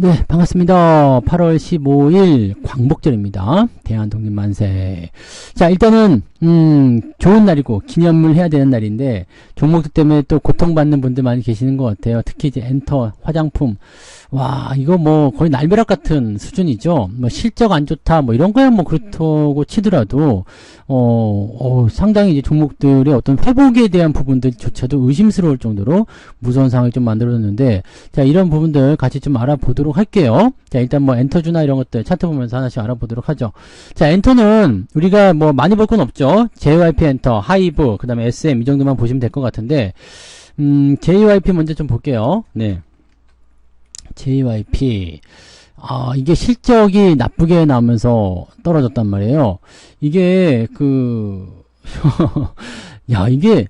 네, 반갑습니다. 8월 15일 광복절입니다. 대한독립 만세. 자, 일단은 음, 좋은 날이고 기념을 해야 되는 날인데 종목들 때문에 또 고통받는 분들 많이 계시는 것 같아요. 특히 이제 엔터, 화장품. 와, 이거 뭐 거의 날벼락 같은 수준이죠. 뭐 실적 안 좋다, 뭐 이런 거야 뭐 그렇다고 치더라도 어, 어, 상당히 이제 종목들의 어떤 회복에 대한 부분들조차도 의심스러울 정도로 무서운 상황을 좀 만들어졌는데 자, 이런 부분들 같이 좀 알아보도록 할게요. 자, 일단 뭐 엔터주나 이런 것들 차트 보면서 하나씩 알아보도록 하죠. 자, 엔터는 우리가 뭐 많이 볼 건 없죠. JYP 엔터, 하이브, 그 다음에 SM 이 정도만 보시면 될 것 같은데 음, JYP 먼저 좀 볼게요. 네. JYP. 아, 이게 실적이 나쁘게 나오면서 떨어졌단 말이에요. 이게, 그, 야, 이게,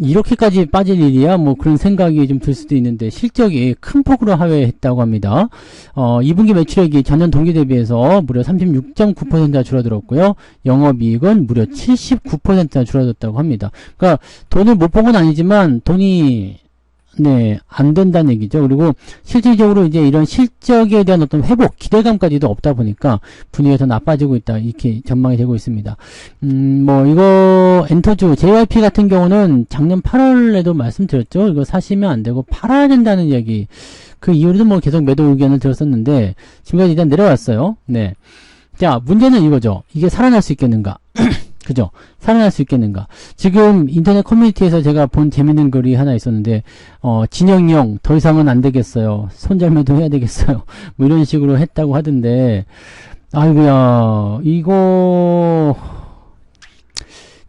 이렇게까지 빠질 일이야? 뭐 그런 생각이 좀 들 수도 있는데, 실적이 큰 폭으로 하회했다고 합니다. 어, 2분기 매출액이 전년 동기 대비해서 무려 36.9%나 줄어들었고요. 영업이익은 무려 79%나 줄어들었다고 합니다. 그러니까 돈을 못번건 아니지만, 돈이 네, 안 된다는 얘기죠. 그리고 실질적으로 이제 이런 실적에 대한 어떤 회복, 기대감까지도 없다 보니까 분위기가 더 나빠지고 있다. 이렇게 전망이 되고 있습니다. 음, 뭐, 이거, 엔터주, JYP 같은 경우는 작년 8월에도 말씀드렸죠. 이거 사시면 안 되고 팔아야 된다는 이야기. 그 이후로도 뭐 계속 매도 의견을 들었었는데, 지금까지 일단 내려왔어요. 네. 자, 문제는 이거죠. 이게 살아날 수 있겠는가? 그죠? 살아날 수 있겠는가? 지금 인터넷 커뮤니티에서 제가 본 재밌는 글이 하나 있었는데, 어, 진영이 형, 더 이상은 안 되겠어요. 손절매도 해야 되겠어요. 뭐 이런 식으로 했다고 하던데, 아이고야, 이거,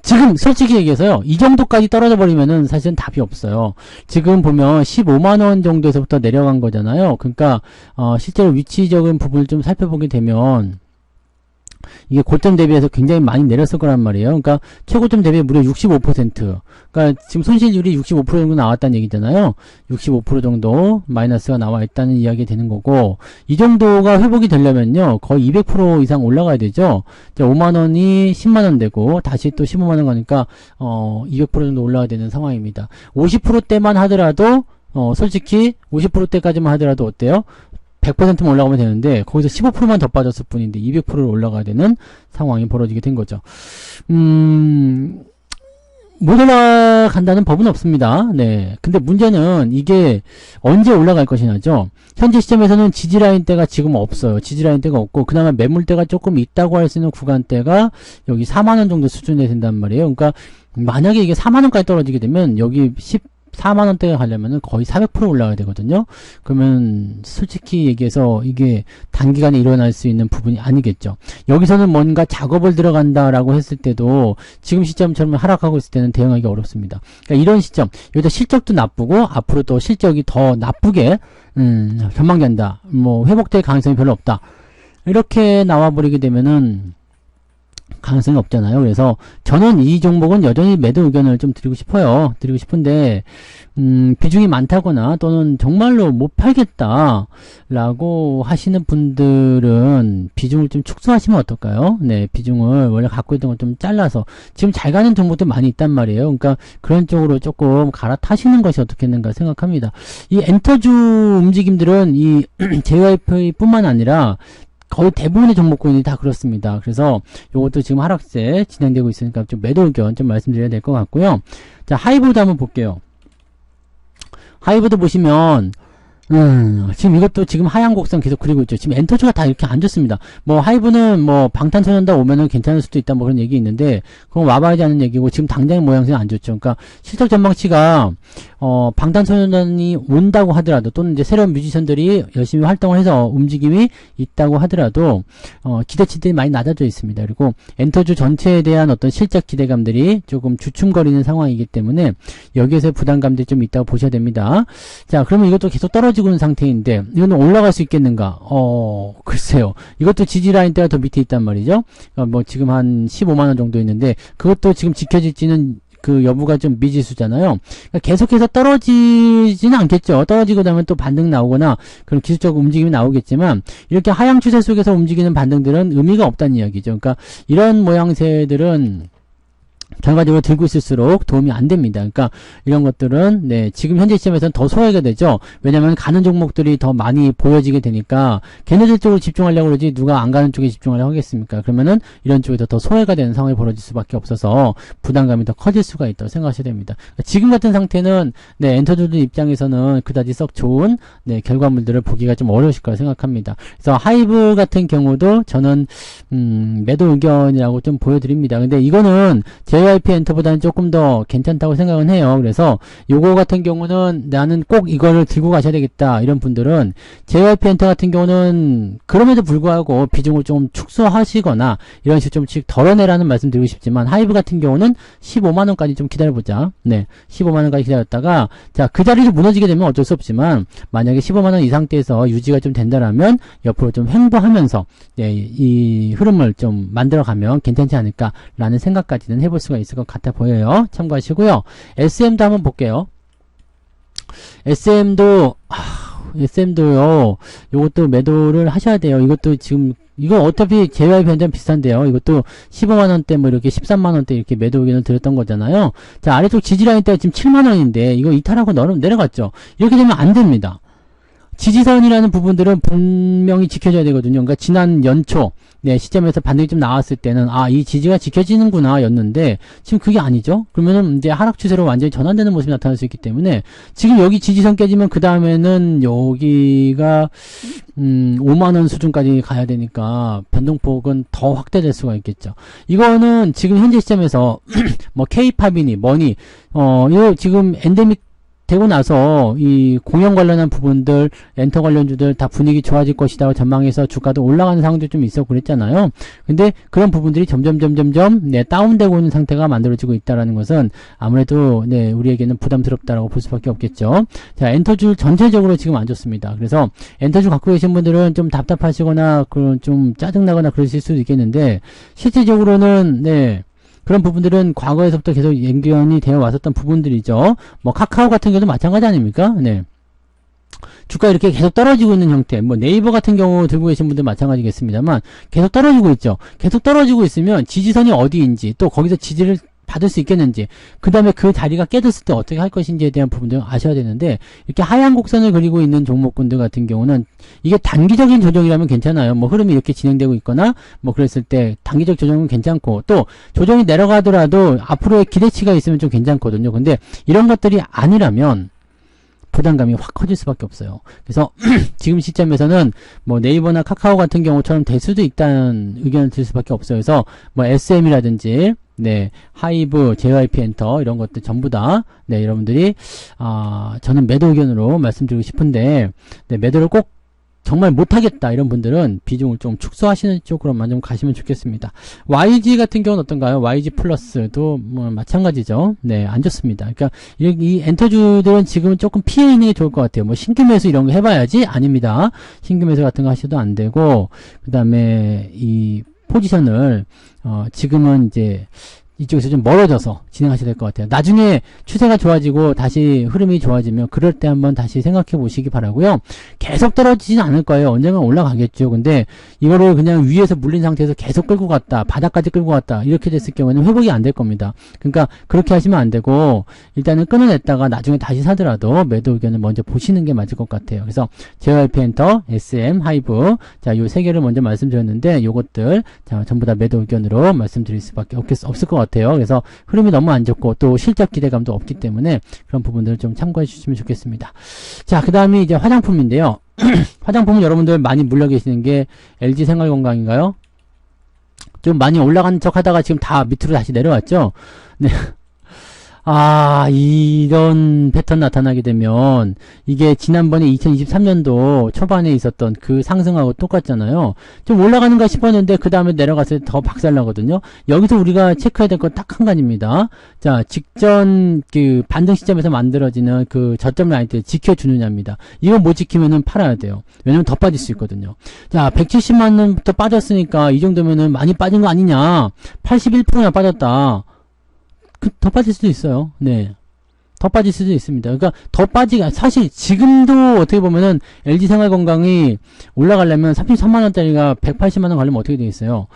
지금 솔직히 얘기해서요. 이 정도까지 떨어져 버리면은 사실은 답이 없어요. 지금 보면 15만 원 정도에서부터 내려간 거잖아요. 그러니까 어, 실제로 위치적인 부분을 좀 살펴보게 되면 이게 고점 대비해서 굉장히 많이 내렸을 거란 말이에요. 그러니까 최고점 대비 무려 65%. 그러니까 지금 손실률이 65% 정도 나왔다는 얘기잖아요. 65% 정도 마이너스가 나와 있다는 이야기 되는 거고 이 정도가 회복이 되려면요. 거의 200% 이상 올라가야 되죠. 이제 5만 원이 10만 원 되고 다시 또 15만 원 가니까 어 200% 정도 올라가야 되는 상황입니다. 50%대만 하더라도 어 솔직히 50%대까지만 하더라도 어때요? 100%만 올라가면 되는데 거기서 15%만 더 빠졌을 뿐인데 200%를 올라가야 되는 상황이 벌어지게 된 거죠. 음, 못 올라간다는 법은 없습니다. 네. 근데 문제는 이게 언제 올라갈 것이냐죠. 현재 시점에서는 지지라인대가 지금 없어요. 지지라인대가 없고 그나마 매물대가 조금 있다고 할 수 있는 구간대가 여기 4만원 정도 수준에 된단 말이에요. 그러니까 만약에 이게 4만원까지 떨어지게 되면 여기 10 4만원대가 가려면은 거의 400% 올라가야 되거든요. 그러면 솔직히 얘기해서 이게 단기간에 일어날 수 있는 부분이 아니겠죠. 여기서는 뭔가 작업을 들어간다라고 했을 때도 지금 시점처럼 하락하고 있을 때는 대응하기 어렵습니다. 그러니까 이런 시점, 여기다 실적도 나쁘고 앞으로 또 실적이 더 나쁘게 음, 전망된다. 뭐 회복될 가능성이 별로 없다. 이렇게 나와버리게 되면은 가능성이 없잖아요. 그래서 저는 이 종목은 여전히 매도 의견을 좀 드리고 싶어요. 드리고 싶은데 음, 비중이 많다거나 또는 정말로 못 팔겠다라고 하시는 분들은 비중을 좀 축소하시면 어떨까요? 네, 비중을 원래 갖고 있던 걸 좀 잘라서 지금 잘 가는 종목도 많이 있단 말이에요. 그러니까 그런 쪽으로 조금 갈아타시는 것이 어떻겠는가 생각합니다. 이 엔터주 움직임들은 이 JYP뿐만 아니라 거의 대부분의 종목군이 다 그렇습니다. 그래서 이것도 지금 하락세 진행되고 있으니까 좀 매도 의견 좀 말씀드려야 될 것 같고요. 자, 하이브도 한번 볼게요. 하이브도 보시면 음, 지금 이것도 지금 하향 곡선 계속 그리고 있죠. 지금 엔터주가 다 이렇게 안 좋습니다. 뭐 하이브는 뭐 방탄소년단 오면은 괜찮을 수도 있다 뭐 그런 얘기 있는데 그건 와봐야지 하는 얘기고 지금 당장의 모양새는 안 좋죠. 그러니까 실적 전망치가 어 방탄소년단이 온다고 하더라도 또는 이제 새로운 뮤지션들이 열심히 활동을 해서 움직임이 있다고 하더라도 어 기대치들이 많이 낮아져 있습니다. 그리고 엔터주 전체에 대한 어떤 실적 기대감들이 조금 주춤거리는 상황이기 때문에 여기에서 부담감들이 좀 있다고 보셔야 됩니다. 자, 그러면 이것도 계속 떨어지 떨어지고 있는 상태인데 이거는 올라갈 수 있겠는가? 어 글쎄요. 이것도 지지 라인대가 더 밑에 있단 말이죠. 어, 뭐 지금 한 15만 원 정도 있는데 그것도 지금 지켜질지는 그 여부가 좀 미지수잖아요. 그러니까 계속해서 떨어지지는 않겠죠. 떨어지고 나면 또 반등 나오거나 그런 기술적 움직임이 나오겠지만 이렇게 하향 추세 속에서 움직이는 반등들은 의미가 없다는 이야기죠. 그러니까 이런 모양새들은 결과적으로 들고 있을수록 도움이 안 됩니다. 그러니까 이런 것들은 네, 지금 현재 시점에서는 더 소외가 되죠. 왜냐하면 가는 종목들이 더 많이 보여지게 되니까 걔네들 쪽으로 집중하려고 그러지 누가 안 가는 쪽에 집중하려고 하겠습니까? 그러면은 이런 쪽에서 더 소외가 되는 상황이 벌어질 수밖에 없어서 부담감이 더 커질 수가 있다고 생각하셔야 됩니다. 그러니까 지금 같은 상태는 네, 엔터주들 입장에서는 그다지 썩 좋은 네, 결과물들을 보기가 좀 어려우실 거라 생각합니다. 그래서 하이브 같은 경우도 저는 음, 매도 의견이라고 좀 보여드립니다. 근데 이거는 JYP 엔터보다는 조금 더 괜찮다고 생각은 해요. 그래서 요거 같은 경우는 나는 꼭 이거를 들고 가셔야 되겠다. 이런 분들은 JYP 엔터 같은 경우는 그럼에도 불구하고 비중을 좀 축소하시거나 이런 식으로 좀씩 덜어내라는 말씀 드리고 싶지만 하이브 같은 경우는 15만원까지 좀 기다려보자. 네. 15만원까지 기다렸다가 자, 그 자리를 무너지게 되면 어쩔 수 없지만 만약에 15만원 이 상태에서 유지가 좀 된다라면 옆으로 좀 횡보하면서 네, 이 흐름을 좀 만들어가면 괜찮지 않을까라는 생각까지는 해볼 수가 있을 것 같아 보여요. 참고하시고요. SM도 한번 볼게요. SM도 SM도요. 요것도 매도를 하셔야 돼요. 이것도 지금 이거 어차피 JY 변전 비슷한데요. 이것도 15만원대 뭐 이렇게 13만원대 이렇게 매도 의견을 드렸던 거잖아요. 자, 아래쪽 지지라인 때가 지금 7만원인데 이거 이탈하고 내려갔죠. 이렇게 되면 안 됩니다. 지지선이라는 부분들은 분명히 지켜져야 되거든요. 그러니까 지난 연초 네, 시점에서 반등이 좀 나왔을 때는 아, 이 지지가 지켜지는구나 였는데 지금 그게 아니죠. 그러면은 이제 하락 추세로 완전히 전환되는 모습이 나타날 수 있기 때문에 지금 여기 지지선 깨지면 그 다음에는 여기가 음, 5만 원 수준까지 가야 되니까 변동폭은 더 확대될 수가 있겠죠. 이거는 지금 현재 시점에서 뭐 K-팝이니 뭐니 어, 이거 지금 엔데믹 되고 나서 이 공연 관련한 부분들, 엔터 관련주들 다 분위기 좋아질 것이다 전망해서 주가도 올라가는 상황도 좀 있었고 그랬잖아요. 근데 그런 부분들이 점점 점점점 네, 다운되고 있는 상태가 만들어지고 있다라는 것은 아무래도 네, 우리에게는 부담스럽다라고 볼 수밖에 없겠죠. 자, 엔터줄 전체적으로 지금 안 좋습니다. 그래서 엔터줄 갖고 계신 분들은 좀 답답하시거나 그런 좀 짜증나거나 그러실 수도 있겠는데 실질적으로는 네, 그런 부분들은 과거에서부터 계속 연결이 되어 왔었던 부분들이죠. 뭐 카카오 같은 경우도 마찬가지 아닙니까? 네. 주가 이렇게 계속 떨어지고 있는 형태. 뭐 네이버 같은 경우 들고 계신 분들 마찬가지겠습니다만 계속 떨어지고 있죠. 계속 떨어지고 있으면 지지선이 어디인지 또 거기서 지지를 받을 수 있겠는지 그 다음에 그 자리가 깨졌을 때 어떻게 할 것인지에 대한 부분들 아셔야 되는데 이렇게 하얀 곡선을 그리고 있는 종목군들 같은 경우는 이게 단기적인 조정이라면 괜찮아요 뭐 흐름이 이렇게 진행되고 있거나 뭐 그랬을 때 단기적 조정은 괜찮고 또 조정이 내려가더라도 앞으로의 기대치가 있으면 좀 괜찮거든요 근데 이런 것들이 아니라면 부담감이 확 커질 수밖에 없어요. 그래서 지금 시점에서는 뭐 네이버나 카카오 같은 경우처럼 될 수도 있다는 의견을 들 수밖에 없어요. 그래서 뭐 SM이라든지 네, 하이브, JYP 엔터 이런 것들 전부 다 네, 여러분들이 아, 저는 매도 의견으로 말씀드리고 싶은데 네, 매도를 꼭 정말 못하겠다 이런 분들은 비중을 좀 축소하시는 쪽으로만 좀 가시면 좋겠습니다. YG 같은 경우는 어떤가요? YG 플러스도 뭐 마찬가지죠. 네, 안 좋습니다. 그러니까 이, 이 엔터주들은 지금은 조금 피해 있는 게 좋을 것 같아요. 뭐 신규 매수 이런 거 해봐야지 아닙니다. 신규 매수 같은 거 하셔도 안 되고 그 다음에 이 포지션을 어, 지금은 이제 이쪽에서 좀 멀어져서 진행하셔야 될 것 같아요. 나중에 추세가 좋아지고 다시 흐름이 좋아지면 그럴 때 한번 다시 생각해 보시기 바라고요. 계속 떨어지진 않을 거예요. 언젠가 올라가겠죠. 근데 이거를 그냥 위에서 물린 상태에서 계속 끌고 갔다. 바닥까지 끌고 갔다. 이렇게 됐을 경우에는 회복이 안 될 겁니다. 그러니까 그렇게 하시면 안 되고 일단은 끊어냈다가 나중에 다시 사더라도 매도 의견을 먼저 보시는 게 맞을 것 같아요. 그래서 JYP 엔터, SM, 하이브 자, 요 세 개를 먼저 말씀드렸는데 요것들 자, 전부 다 매도 의견으로 말씀드릴 수밖에 없겠, 없을 것 같아요. 같아요. 그래서 흐름이 너무 안 좋고 또 실적 기대감도 없기 때문에 그런 부분들을 좀 참고해 주시면 좋겠습니다. 자, 그 다음에 이제 화장품인데요. 화장품은 여러분들 많이 물려 계시는 게 LG 생활건강인가요? 좀 많이 올라간 척 하다가 지금 다 밑으로 다시 내려왔죠? 네. 아, 이런 패턴 나타나게 되면 이게 지난번에 2023년도 초반에 있었던 그 상승하고 똑같잖아요. 좀 올라가는가 싶었는데 그 다음에 내려갔을 때 더 박살나거든요. 여기서 우리가 체크해야 될 건 딱 한 가지입니다. 자, 직전 그 반등 시점에서 만들어지는 그 저점 라인을 지켜주느냐입니다. 이거 못 지키면은 팔아야 돼요. 왜냐면 더 빠질 수 있거든요. 자, 170만 원부터 빠졌으니까 이 정도면은 많이 빠진 거 아니냐. 81%나 빠졌다. 그, 더 빠질 수도 있어요. 네. 더 빠질 수도 있습니다. 그러니까 더 빠지가 사실 지금도 어떻게 보면은 LG 생활건강이 올라가려면 33만 원짜리가 180만 원 가려면 어떻게 되겠어요?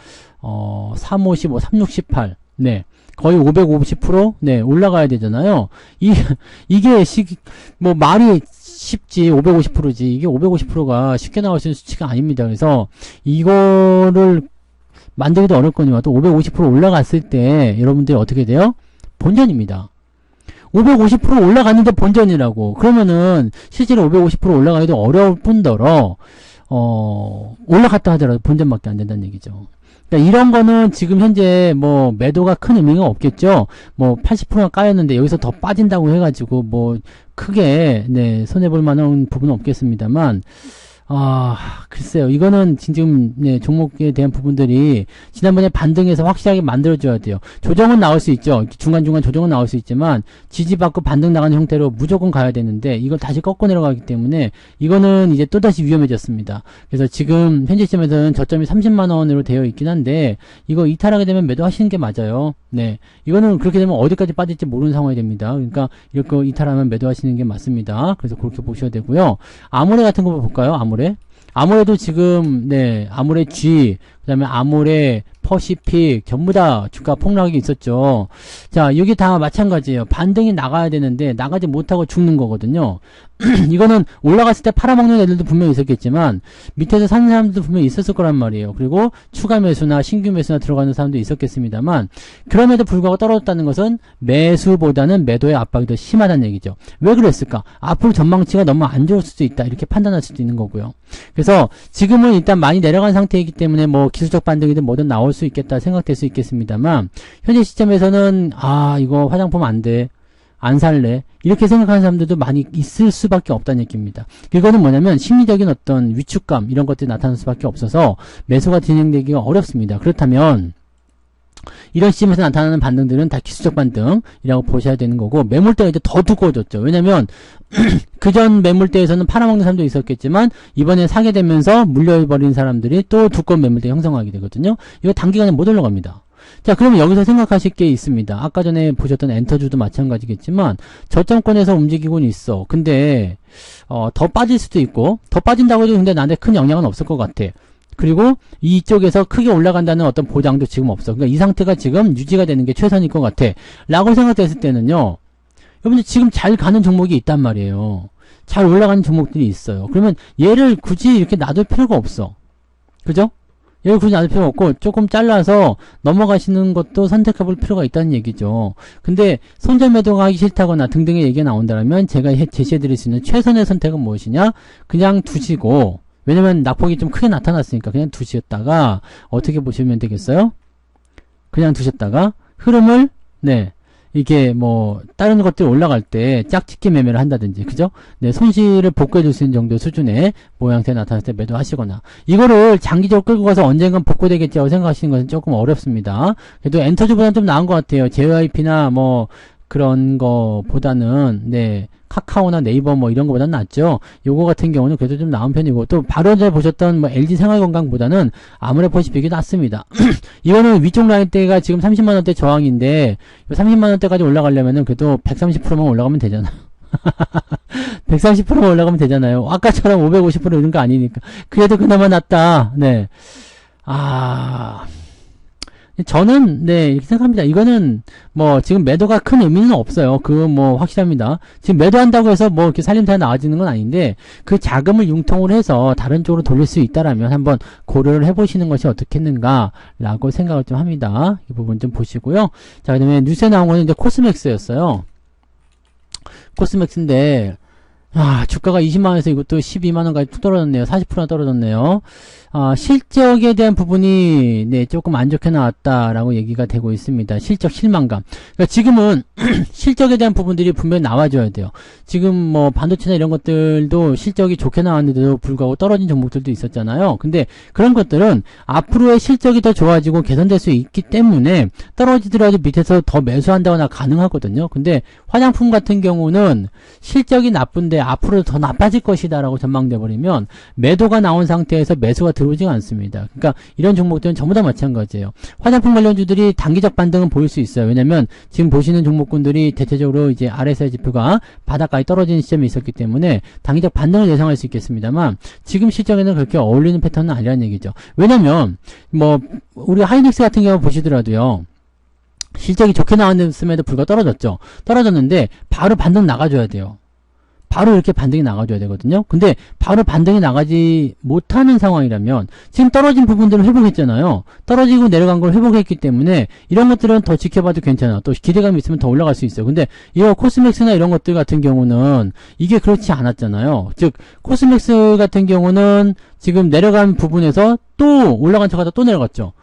어, 355, 3618. 네. 거의 550% 네, 올라가야 되잖아요. 이 이게 시, 뭐 말이 쉽지 550%지. 이게 550%가 쉽게 나올 수 있는 수치가 아닙니다. 그래서 이거를 만들기도 어렵거니와 또 550% 올라갔을 때 여러분들이 어떻게 돼요? 본전입니다. 550% 올라갔는데 본전이라고. 그러면은 실제로 550% 올라가기도 어려울 뿐더러 어 올라갔다 하더라도 본전밖에 안 된다는 얘기죠. 그러니까 이런 거는 지금 현재 뭐 매도가 큰 의미가 없겠죠. 뭐 80%가 까였는데 여기서 더 빠진다고 해가지고 뭐 크게 네 손해 볼 만한 부분은 없겠습니다만 아, 글쎄요. 이거는 지금 네, 종목에 대한 부분들이 지난번에 반등해서 확실하게 만들어줘야 돼요. 조정은 나올 수 있죠. 중간중간 조정은 나올 수 있지만 지지받고 반등 나가는 형태로 무조건 가야 되는데 이걸 다시 꺾고 내려가기 때문에 이거는 이제 또다시 위험해졌습니다. 그래서 지금 현재 시점에서는 저점이 30만 원으로 되어 있긴 한데 이거 이탈하게 되면 매도하시는 게 맞아요. 네. 이거는 그렇게 되면 어디까지 빠질지 모르는 상황이 됩니다. 그러니까 이렇게 이탈하면 매도하시는 게 맞습니다. 그래서 그렇게 보셔야 되고요. 아모레 같은 거 볼까요? 아모레. 아무래도 지금 네 아모레 G 그다음에 아모레 퍼시픽 전부 다 주가 폭락이 있었죠. 자 여기 다 마찬가지예요. 반등이 나가야 되는데 나가지 못하고 죽는 거거든요. 이거는 올라갔을 때 팔아먹는 애들도 분명히 있었겠지만 밑에서 사는 사람들도 분명히 있었을 거란 말이에요. 그리고 추가 매수나 신규 매수나 들어가는 사람도 있었겠습니다만 그럼에도 불구하고 떨어졌다는 것은 매수보다는 매도의 압박이 더 심하다는 얘기죠. 왜 그랬을까? 앞으로 전망치가 너무 안 좋을 수도 있다. 이렇게 판단할 수도 있는 거고요. 그래서 지금은 일단 많이 내려간 상태이기 때문에 뭐 기술적 반등이든 뭐든 나올 수 있겠다 생각될 수 있겠습니다만 현재 시점에서는 아 이거 화장품 안 돼. 안 살래. 이렇게 생각하는 사람들도 많이 있을 수밖에 없다는 얘기입니다. 이거는 뭐냐면 심리적인 어떤 위축감 이런 것들이 나타날 수밖에 없어서 매수가 진행되기가 어렵습니다. 그렇다면 이런 시점에서 나타나는 반등들은 다 기술적 반등이라고 보셔야 되는 거고 매물대가 이제 더 두꺼워졌죠. 왜냐면 그전 매물대에서는 팔아먹는 사람도 있었겠지만 이번에 사게 되면서 물려버린 사람들이 또 두꺼운 매물대 형성하게 되거든요. 이거 단기간에 못 올라갑니다. 자, 그러면 여기서 생각하실 게 있습니다. 아까 전에 보셨던 엔터주도 마찬가지겠지만 저점권에서 움직이고는 있어. 근데 어, 더 빠질 수도 있고 더 빠진다고 해도 근데 나한테 큰 영향은 없을 것 같아. 그리고 이쪽에서 크게 올라간다는 어떤 보장도 지금 없어. 그러니까 이 상태가 지금 유지가 되는 게 최선일 것 같아. 라고 생각됐을 때는요. 여러분들 지금 잘 가는 종목이 있단 말이에요. 잘 올라가는 종목들이 있어요. 그러면 얘를 굳이 이렇게 놔둘 필요가 없어. 그죠? 얘를 굳이 놔둘 필요가 없고 조금 잘라서 넘어가시는 것도 선택해 볼 필요가 있다는 얘기죠. 근데 손절 매도가 하기 싫다거나 등등의 얘기가 나온다면 제가 제시해 드릴 수 있는 최선의 선택은 무엇이냐? 그냥 두시고 왜냐면 낙폭이 좀 크게 나타났으니까 그냥 두셨다가 어떻게 보시면 되겠어요? 그냥 두셨다가 흐름을 네 이게 뭐 다른 것들 올라갈 때 짝짓기 매매를 한다든지 그죠? 네 손실을 복구해 줄 수 있는 정도 수준의 모양새 나타날 때 매도하시거나 이거를 장기적으로 끌고 가서 언젠간 복구되겠지라고 생각하시는 것은 조금 어렵습니다. 그래도 엔터주보다는 좀 나은 것 같아요. JYP나 뭐 그런 거보다는 네 카카오나 네이버 뭐 이런 거보다는 낫죠. 요거 같은 경우는 그래도 좀 나은 편이고 또 바로 전에 보셨던 뭐 LG 생활건강보다는 아무래 퍼시픽이 낫습니다. 이거는 위쪽 라인대가 지금 30만 원대 저항인데 30만 원대까지 올라가려면은 그래도 130%만 올라가면 되잖아. 130%만 올라가면 되잖아요. 아까처럼 550% 이런 거 아니니까. 그래도 그나마 낫다. 네. 아. 저는 네 이렇게 생각합니다. 이거는 뭐 지금 매도가 큰 의미는 없어요. 그건 뭐 확실합니다. 지금 매도한다고 해서 뭐 이렇게 살림살이 나아지는 건 아닌데 그 자금을 융통을 해서 다른 쪽으로 돌릴 수 있다라면 한번 고려를 해보시는 것이 어떻겠는가라고 생각을 좀 합니다. 이 부분 좀 보시고요. 자 그다음에 뉴스에 나온 거는 이제 코스맥스였어요. 코스맥스인데 아, 주가가 20만원에서 이것도 12만원까지 툭 떨어졌네요. 40%나 떨어졌네요. 아, 실적에 대한 부분이, 네, 조금 안 좋게 나왔다라고 얘기가 되고 있습니다. 실적 실망감. 그러니까 지금은 실적에 대한 부분들이 분명히 나와줘야 돼요. 지금 뭐 반도체나 이런 것들도 실적이 좋게 나왔는데도 불구하고 떨어진 종목들도 있었잖아요. 근데 그런 것들은 앞으로의 실적이 더 좋아지고 개선될 수 있기 때문에 떨어지더라도 밑에서 더 매수한다거나 가능하거든요. 근데 화장품 같은 경우는 실적이 나쁜데 앞으로 더 나빠질 것이다 라고 전망돼 버리면 매도가 나온 상태에서 매수가 들어오지가 않습니다. 그러니까 이런 종목들은 전부 다 마찬가지예요. 화장품 관련주들이 단기적 반등은 보일 수 있어요. 왜냐면 지금 보시는 종목군들이 대체적으로 이제 RSI 지표가 바닥까지 떨어지는 시점이 있었기 때문에 단기적 반등을 예상할 수 있겠습니다만 지금 시점에는 그렇게 어울리는 패턴은 아니라는 얘기죠. 왜냐면 뭐 우리 하이닉스 같은 경우 보시더라도요. 실적이 좋게 나왔음에도 불구하고 떨어졌죠. 떨어졌는데 바로 반등 나가줘야 돼요. 바로 이렇게 반등이 나가줘야 되거든요. 근데 바로 반등이 나가지 못하는 상황이라면 지금 떨어진 부분들을 회복했잖아요. 떨어지고 내려간 걸 회복했기 때문에 이런 것들은 더 지켜봐도 괜찮아. 또 기대감이 있으면 더 올라갈 수 있어요. 근데 이거 코스맥스나 이런 것들 같은 경우는 이게 그렇지 않았잖아요. 즉 코스맥스 같은 경우는 지금 내려간 부분에서 또 올라간 척하다 또 내려갔죠.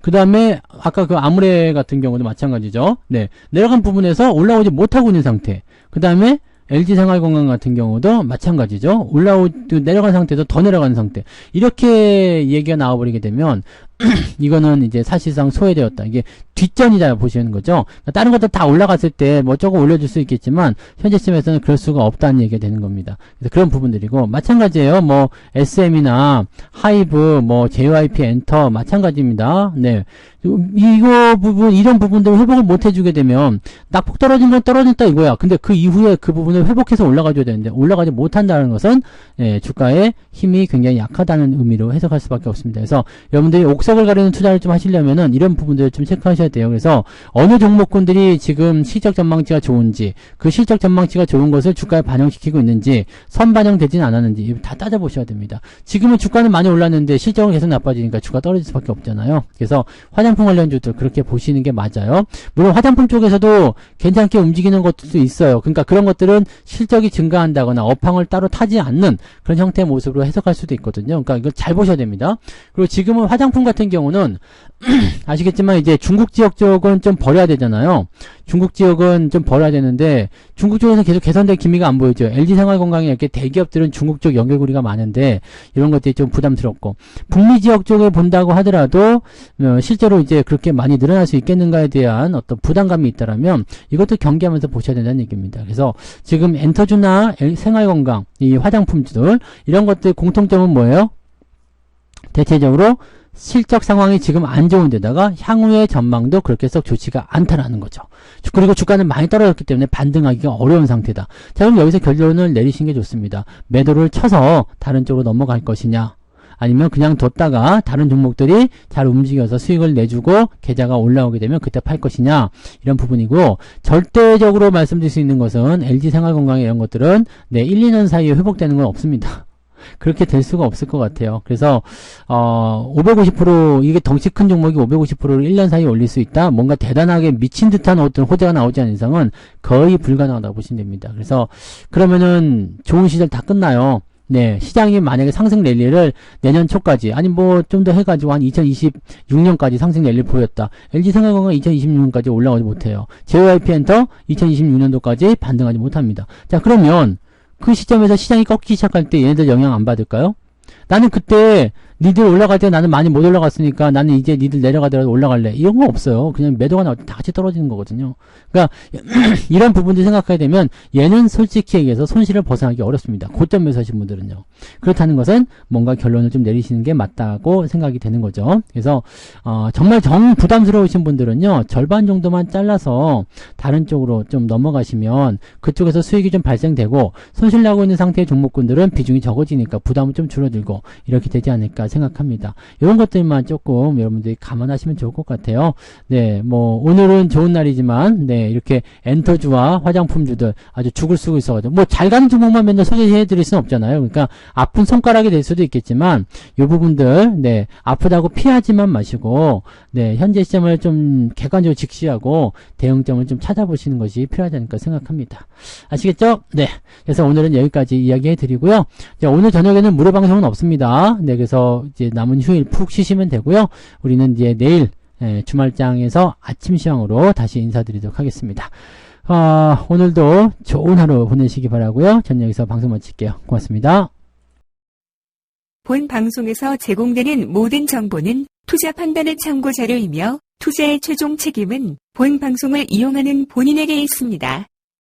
그 다음에 아까 그 아무레 같은 경우도 마찬가지죠. 네, 내려간 부분에서 올라오지 못하고 있는 상태. 그 다음에 LG 생활건강 같은 경우도 마찬가지죠. 올라오 내려간 상태에서 더 내려가는 상태. 이렇게 얘기가 나와버리게 되면 이거는 이제 사실상 소외되었다. 이게 뒷전이다 보시는 거죠. 그러니까 다른 것들 다 올라갔을 때 뭐 조금 올려줄 수 있겠지만 현재쯤에서는 그럴 수가 없다는 얘기가 되는 겁니다. 그래서 그런 부분들이고 마찬가지예요. 뭐 SM이나 하이브, 뭐 JYP 엔터 마찬가지입니다. 네. 이거 부분 이런 부분들을 회복을 못 해주게 되면 낙폭 떨어진 건 떨어졌다 이거야. 근데 그 이후에 그 부분을 회복해서 올라가줘야 되는데 올라가지 못한다는 것은 예, 주가의 힘이 굉장히 약하다는 의미로 해석할 수밖에 없습니다. 그래서 여러분들이 옥 석을 가리는 투자를 좀 하시려면은 이런 부분들을 좀 체크하셔야 돼요. 그래서 어느 종목군들이 지금 실적 전망치가 좋은지 그 실적 전망치가 좋은 것을 주가에 반영시키고 있는지 선반영되지는 않았는지 다 따져보셔야 됩니다. 지금은 주가는 많이 올랐는데 실적은 계속 나빠지니까 주가 떨어질 수밖에 없잖아요. 그래서 화장 화장품 관련주들 그렇게 보시는 게 맞아요. 물론 화장품 쪽에서도 괜찮게 움직이는 것도 있어요. 그러니까 그런 것들은 실적이 증가한다거나 업황을 따로 타지 않는 그런 형태의 모습으로 해석할 수도 있거든요. 그러니까 이걸 잘 보셔야 됩니다. 그리고 지금은 화장품 같은 경우는 아시겠지만 이제 중국 지역 쪽은 좀 버려야 되잖아요. 중국 지역은 좀 버려야 되는데 중국 쪽에서 계속 개선될 기미가 안 보이죠. LG 생활건강이 이렇게 대기업들은 중국 쪽 연결고리가 많은데 이런 것들이 좀 부담스럽고 북미 지역 쪽에 본다고 하더라도 어, 실제로 이제 그렇게 많이 늘어날 수 있겠는가에 대한 어떤 부담감이 있다라면 이것도 경계하면서 보셔야 된다는 얘기입니다. 그래서 지금 엔터주나 생활건강 이 화장품들 이런 것들 공통점은 뭐예요? 대체적으로 실적 상황이 지금 안 좋은 데다가 향후의 전망도 그렇게 썩 좋지가 않다라는 거죠. 그리고 주가는 많이 떨어졌기 때문에 반등하기가 어려운 상태다. 자, 그럼 여기서 결론을 내리시는 게 좋습니다. 매도를 쳐서 다른 쪽으로 넘어갈 것이냐, 아니면 그냥 뒀다가 다른 종목들이 잘 움직여서 수익을 내주고 계좌가 올라오게 되면 그때 팔 것이냐 이런 부분이고 절대적으로 말씀드릴 수 있는 것은 LG 생활건강 이런 것들은 네 1, 2년 사이에 회복되는 건 없습니다. 그렇게 될 수가 없을 것 같아요. 그래서 어, 550% 이게 덩치 큰 종목이 550%를 1년 사이에 올릴 수 있다. 뭔가 대단하게 미친 듯한 어떤 호재가 나오지 않는 이상은 거의 불가능하다고 보시면 됩니다. 그래서 그러면은 좋은 시절 다 끝나요. 네, 시장이 만약에 상승 랠리를 내년 초까지, 아니 뭐 좀 더 해가지고 한 2026년까지 상승 랠리를 보였다. LG 생활건강 2026년까지 올라가지 못해요. JYP 엔터 2026년도까지 반등하지 못합니다. 자, 그러면 그 시점에서 시장이 꺾이기 시작할 때 얘네들 영향 안 받을까요? 나는 그때 니들 올라갈 때 나는 많이 못 올라갔으니까 나는 이제 니들 내려가더라도 올라갈래. 이런 거 없어요. 그냥 매도가 나올 때 다 같이 떨어지는 거거든요. 그러니까 이런 부분들 생각하게 되면 얘는 솔직히 얘기해서 손실을 벗어나기 어렵습니다. 고점 매수하신 분들은요. 그렇다는 것은 뭔가 결론을 좀 내리시는 게 맞다고 생각이 되는 거죠. 그래서 어, 정말 정 부담스러우신 분들은요. 절반 정도만 잘라서 다른 쪽으로 좀 넘어가시면 그쪽에서 수익이 좀 발생되고 손실 나고 있는 상태의 종목군들은 비중이 적어지니까 부담은 좀 줄어들고 이렇게 되지 않을까 생각합니다. 이런 것들만 조금 여러분들이 감안하시면 좋을 것 같아요. 네, 뭐 오늘은 좋은 날이지만 네 이렇게 엔터주와 화장품주들 아주 죽을 쓰고 있어가지고 뭐 잘 가는 종목만 맨날 소개해드릴 수는 없잖아요. 그러니까 아픈 손가락이 될 수도 있겠지만 이 부분들 네 아프다고 피하지만 마시고 네 현재 시점을 좀 객관적으로 직시하고 대응점을 좀 찾아보시는 것이 필요하지 않을까 생각합니다. 아시겠죠? 네. 그래서 오늘은 여기까지 이야기해 드리고요. 자, 오늘 저녁에는 무료 방송은 없습니다. 네, 그래서 이제 남은 휴일 푹 쉬시면 되고요. 우리는 이제 내일 예, 주말장에서 아침 시황으로 다시 인사드리도록 하겠습니다. 아, 오늘도 좋은 하루 보내시기 바라고요. 전 여기서 방송 마칠게요. 고맙습니다. 본 방송에서 제공되는 모든 정보는 투자 판단의 참고 자료이며 투자의 최종 책임은 본 방송을 이용하는 본인에게 있습니다.